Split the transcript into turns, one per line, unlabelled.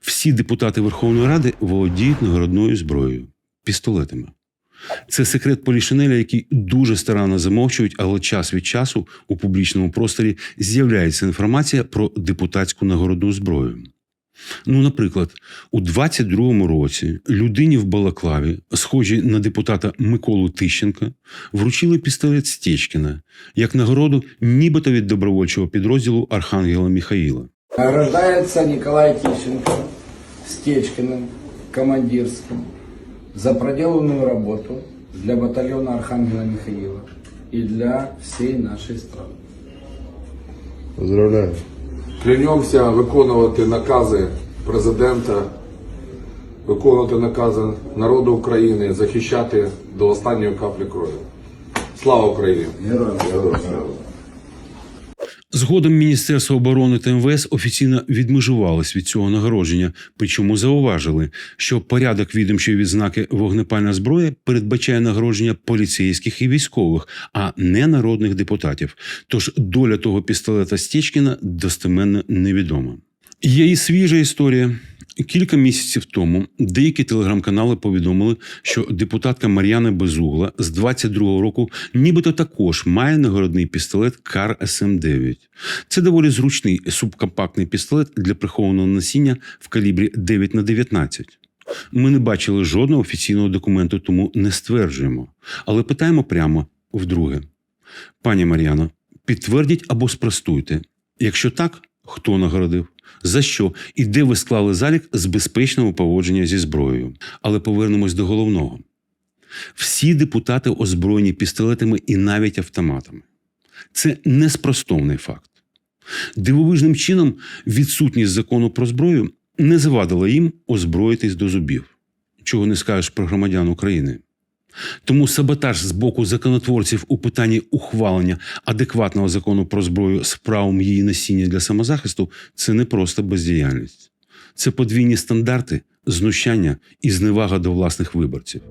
Всі депутати Верховної Ради володіють нагородною зброєю пістолетами. Це секрет Полішинеля, який дуже старанно замовчують, але час від часу у публічному просторі з'являється інформація про депутатську нагородну зброю. Ну, наприклад, у 22-му році людині в Балаклаві, схожій на депутата Миколу Тищенка, вручили пістолет Стечкіна як нагороду нібито від добровольчого підрозділу Архангела Міхаїла.
Награждается Николай Тищенко Стечкиным, командирским, за проделанную работу для батальона Архангела Михаила и для всей нашей страны.
Поздравляю.
Клянемося виконувати накази президента, виконувати накази народу України, захищати до останньої каплі крові. Слава Україні!
Згодом Міністерство оборони та МВС офіційно відмежувались від цього нагородження, причому зауважили, що порядок відомчої відзнаки вогнепальна зброя передбачає нагородження поліцейських і військових, а не народних депутатів. Тож доля того пістолета Стічкіна достеменно невідома. Є і свіжа історія. Кілька місяців тому деякі телеграм-канали повідомили, що депутатка Мар'яна Безугла з 22-го року нібито також має нагородний пістолет Кар СМ-9. Це доволі зручний субкомпактний пістолет для прихованого носіння в калібрі 9 на 19. Ми не бачили жодного офіційного документу, тому не стверджуємо. Але питаємо прямо вдруге. Пані Мар'яно, підтвердіть або спростуйте. Якщо так, хто нагородив? За що і де ви склали залік з безпечного поводження зі зброєю? Але повернемось до головного. Всі депутати озброєні пістолетами і навіть автоматами. Це неспростовний факт. Дивовижним чином відсутність закону про зброю не завадила їм озброїтись до зубів. Чого не скажеш про громадян України. Тому саботаж з боку законотворців у питанні ухвалення адекватного закону про зброю з правом її носіння для самозахисту це не просто бездіяльність, це подвійні стандарти, знущання і зневага до власних виборців.